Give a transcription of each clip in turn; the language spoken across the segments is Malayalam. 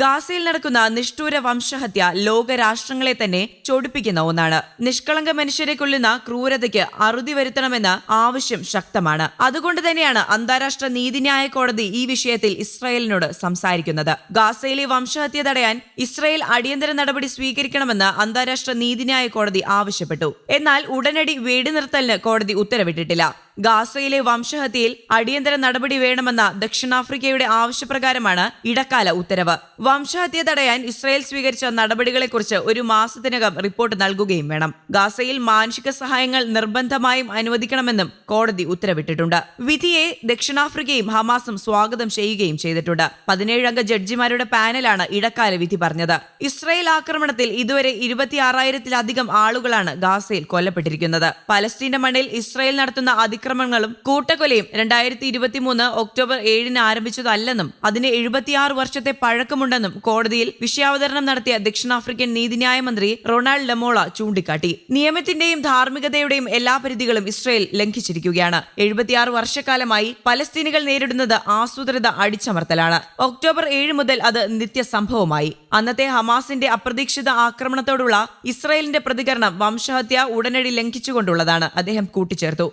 ഗാസയിൽ നടക്കുന്ന നിഷ്ഠൂര വംശഹത്യ ലോകരാഷ്ട്രങ്ങളെ തന്നെ ചൊടിപ്പിക്കുന്ന ഒന്നാണ്. നിഷ്കളങ്ക മനുഷ്യരെ കൊല്ലുന്ന ക്രൂരതയ്ക്ക് അറുതി വരുത്തണമെന്ന ആവശ്യം ശക്തമാണ്. അതുകൊണ്ട് തന്നെയാണ് അന്താരാഷ്ട്ര നീതിന്യായ കോടതി ഈ വിഷയത്തിൽ ഇസ്രായേലിനോട് സംസാരിക്കുന്നത്. ഗാസയിലെ വംശഹത്യ തടയാൻ ഇസ്രായേൽ അടിയന്തര നടപടി സ്വീകരിക്കണമെന്ന് അന്താരാഷ്ട്ര നീതിന്യായ കോടതി ആവശ്യപ്പെട്ടു. എന്നാൽ ഉടനടി വെടിനിർത്തലിന് കോടതി ഉത്തരവിട്ടിട്ടില്ല. ഗാസയിലെ വംശഹത്യയിൽ അടിയന്തര നടപടി വേണമെന്ന ദക്ഷിണാഫ്രിക്കയുടെ ആവശ്യപ്രകാരമാണ് ഇടക്കാല ഉത്തരവ്. വംശഹത്യ തടയാൻ ഇസ്രായേൽ സ്വീകരിച്ച നടപടികളെക്കുറിച്ച് ഒരു മാസത്തിനകം റിപ്പോർട്ട് നൽകുകയും വേണം. ഗാസയിൽ മാനുഷിക സഹായങ്ങൾ നിർബന്ധമായും അനുവദിക്കണമെന്നും കോടതി ഉത്തരവിട്ടിട്ടുണ്ട്. വിധിയെ ദക്ഷിണാഫ്രിക്കയും ഹമാസും സ്വാഗതം ചെയ്യുകയും ചെയ്തിട്ടുണ്ട്. പതിനേഴംഗ ജഡ്ജിമാരുടെ പാനലാണ് ഇടക്കാല വിധി പറഞ്ഞത്. ഇസ്രായേൽ ആക്രമണത്തിൽ ഇതുവരെ ഇരുപത്തിയാറായിരത്തിലധികം ആളുകളാണ് ഗാസയിൽ കൊല്ലപ്പെട്ടിരിക്കുന്നത്. പലസ്തീന്റെ മണ്ണിൽ ഇസ്രായേൽ നടത്തുന്ന അതിക്രമങ്ങളും കൂട്ടക്കൊലയും രണ്ടായിരത്തി ഇരുപത്തിമൂന്ന് ഒക്ടോബർ ഏഴിന് ആരംഭിച്ചതല്ലെന്നും അതിന് എഴുപത്തിയാറ് വർഷത്തെ പഴക്കമുണ്ടെന്നും കോടതിയിൽ വിഷയാവതരണം നടത്തിയ ദക്ഷിണാഫ്രിക്കൻ നീതിന്യായ മന്ത്രി റൊണാൾഡ് ലമോള ചൂണ്ടിക്കാട്ടി. നിയമത്തിന്റെയും ധാർമ്മികതയുടെയും എല്ലാ പരിധികളും ഇസ്രയേൽ ലംഘിച്ചിരിക്കുകയാണ്. എഴുപത്തിയാറ് വർഷക്കാലമായി പലസ്തീനികൾ നേരിടുന്നത് ആസൂത്രിത അടിച്ചമർത്തലാണ്. ഒക്ടോബർ ഏഴ് മുതൽ അത് നിത്യസംഭവമായി. അന്നത്തെ ഹമാസിന്റെ അപ്രതീക്ഷിത ആക്രമണത്തോടുള്ള ഇസ്രയേലിന്റെ പ്രതികരണം വംശഹത്യ ഉടനടി ലംഘിച്ചുകൊണ്ടുള്ളതാണ് അദ്ദേഹം കൂട്ടിച്ചേർത്തു.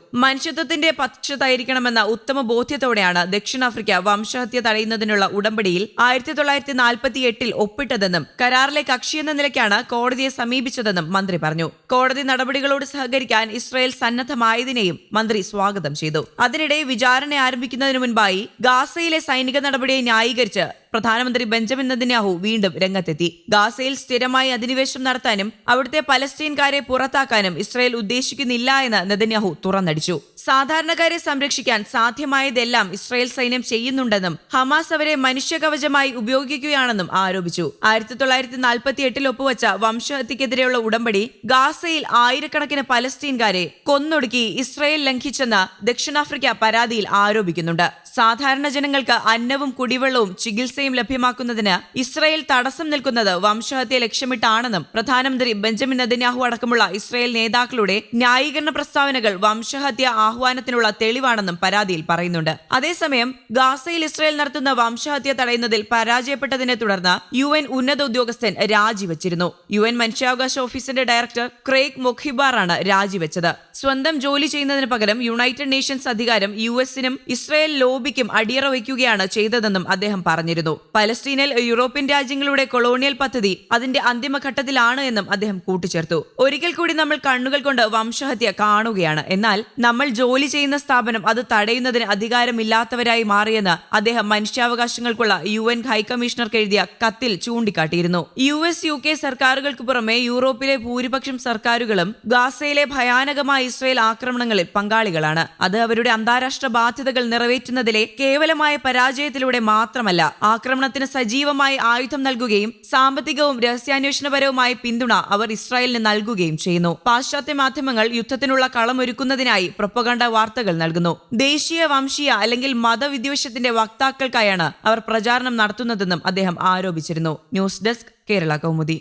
മനുഷ്യത്വത്തിന്റെ പക്ഷത്തായിരിക്കണമെന്ന ഉത്തമ ബോധ്യത്തോടെയാണ് ദക്ഷിണാഫ്രിക്ക വംശഹത്യ തടയുന്നതിനുള്ള ഉടമ്പടിയിൽ ആയിരത്തി തൊള്ളായിരത്തി നാൽപ്പത്തി എട്ടിൽ ഒപ്പിട്ടതെന്നും കരാറിലെ കക്ഷിയെന്ന നിലയ്ക്കാണ് കോടതിയെ സമീപിച്ചതെന്നും മന്ത്രി പറഞ്ഞു. കോടതി നടപടികളോട് സഹകരിക്കാൻ ഇസ്രയേൽ സന്നദ്ധമായതിനെയും മന്ത്രി സ്വാഗതം ചെയ്തു. അതിനിടെ വിചാരണ ആരംഭിക്കുന്നതിന് മുൻപായി ഗാസയിലെ സൈനിക നടപടിയെ ന്യായീകരിച്ച് പ്രധാനമന്ത്രി ബെഞ്ചമിൻ നെതന്യാഹു വീണ്ടും രംഗത്തെത്തി. ഗാസയിൽ സ്ഥിരമായി അധിനിവേശം നടത്താനും അവിടുത്തെ പലസ്തീൻകാരെ പുറത്താക്കാനും ഇസ്രായേൽ ഉദ്ദേശിക്കുന്നില്ല എന്ന് നെതന്യാഹു തുറന്നടിച്ചു. സാധാരണക്കാരെ സംരക്ഷിക്കാൻ സാധ്യമായതെല്ലാം ഇസ്രായേൽ സൈന്യം ചെയ്യുന്നുണ്ടെന്നും ഹമാസ് അവരെ മനുഷ്യകവചമായി ഉപയോഗിക്കുകയാണെന്നും ആരോപിച്ചു. ആയിരത്തി തൊള്ളായിരത്തി നാൽപ്പത്തി എട്ടിൽ ഒപ്പുവച്ച വംശഹത്യക്കെതിരെയുള്ള ഉടമ്പടി ഗാസയിൽ ആയിരക്കണക്കിന് പലസ്തീൻകാരെ കൊന്നൊടുക്കി ഇസ്രായേൽ ലംഘിച്ചെന്ന് ദക്ഷിണാഫ്രിക്ക പരാതിയിൽ ആരോപിക്കുന്നുണ്ട്. സാധാരണ ജനങ്ങൾക്ക് അന്നവും കുടിവെള്ളവും ചികിത്സയും ലഭ്യമാക്കുന്നതിന് ഇസ്രയേൽ തടസ്സം നിൽക്കുന്നത് വംശഹത്യ ലക്ഷ്യമിട്ടാണെന്നും പ്രധാനമന്ത്രി ബെഞ്ചമിൻ നെതന്യാഹു അടക്കമുള്ള ഇസ്രയേൽ നേതാക്കളുടെ ന്യായീകരണ പ്രസ്താവനകൾ വംശഹത്യ ആഹ്വാനത്തിനുള്ള തെളിവാണെന്നും പരാതിയിൽ പറയുന്നുണ്ട്. അതേസമയം ഗാസയിൽ ഇസ്രയേൽ നടത്തുന്ന വംശഹത്യ തടയുന്നതിൽ പരാജയപ്പെട്ടതിനെ തുടർന്ന് യു എൻ ഉന്നത ഉദ്യോഗസ്ഥൻ രാജിവച്ചിരുന്നു. യു എൻ മനുഷ്യാവകാശ ഓഫീസിന്റെ ഡയറക്ടർ ക്രേഗ് മൊഹിബാറാണ് രാജിവെച്ചത്. സ്വന്തം ജോലി ചെയ്യുന്നതിന് പകരം യുണൈറ്റഡ് നേഷൻസ് അധികാരം യു എസിനും ഇസ്രയേൽ ലോബിക്കും അടിയറ വയ്ക്കുകയാണ് ചെയ്തതെന്നും അദ്ദേഹം പറഞ്ഞിരുന്നു. പലസ്തീനിൽ യൂറോപ്യൻ രാജ്യങ്ങളുടെ കൊളോണിയൽ പദ്ധതി അതിന്റെ അന്തിമഘട്ടത്തിലാണ് എന്നും അദ്ദേഹം കൂട്ടിച്ചേർത്തു. ഒരിക്കൽ കൂടി നമ്മൾ കണ്ണുകൾ കൊണ്ട് വംശഹത്യ കാണുകയാണ്. എന്നാൽ നമ്മൾ ജോലി ചെയ്യുന്ന സ്ഥാപനം അത് തടയുന്നതിന് അധികാരമില്ലാത്തവരായി മാറിയെന്ന് അദ്ദേഹം മനുഷ്യാവകാശങ്ങൾക്കുള്ള യു എൻ ഹൈക്കമ്മീഷണർക്ക് എഴുതിയ കത്തിൽ ചൂണ്ടിക്കാട്ടിയിരുന്നു. യു എസ് യു കെ സർക്കാരുകൾക്ക് പുറമെ യൂറോപ്പിലെ ഭൂരിപക്ഷം സർക്കാരുകളും ഗാസയിലെ ഭയാനകമായ ഇസ്രയേൽ ആക്രമണങ്ങളിൽ പങ്കാളികളാണ്. അത് അവരുടെ അന്താരാഷ്ട്ര ബാധ്യതകൾ നിറവേറ്റുന്നതിലെ കേവലമായ പരാജയത്തിലൂടെ മാത്രമല്ല ആക്രമണത്തിന് സജീവമായി ആയുധം നൽകുകയും സാമ്പത്തികവും രഹസ്യാന്വേഷണപരവുമായ പിന്തുണ അവർ ഇസ്രായേലിന് നൽകുകയും ചെയ്യുന്നു. പാശ്ചാത്യ മാധ്യമങ്ങൾ യുദ്ധത്തിനുള്ള കളമൊരുക്കുന്നതിനായി പ്രൊപ്പകണ്ട വാർത്തകൾ നൽകുന്നു. ദേശീയ വംശീയ അല്ലെങ്കിൽ മതവിദ്വേഷത്തിന്റെ വക്താക്കൾക്കായാണ് അവർ പ്രചാരണം നടത്തുന്നതെന്നും അദ്ദേഹം ആരോപിച്ചിരുന്നു. News desk Kerala Kaumudi.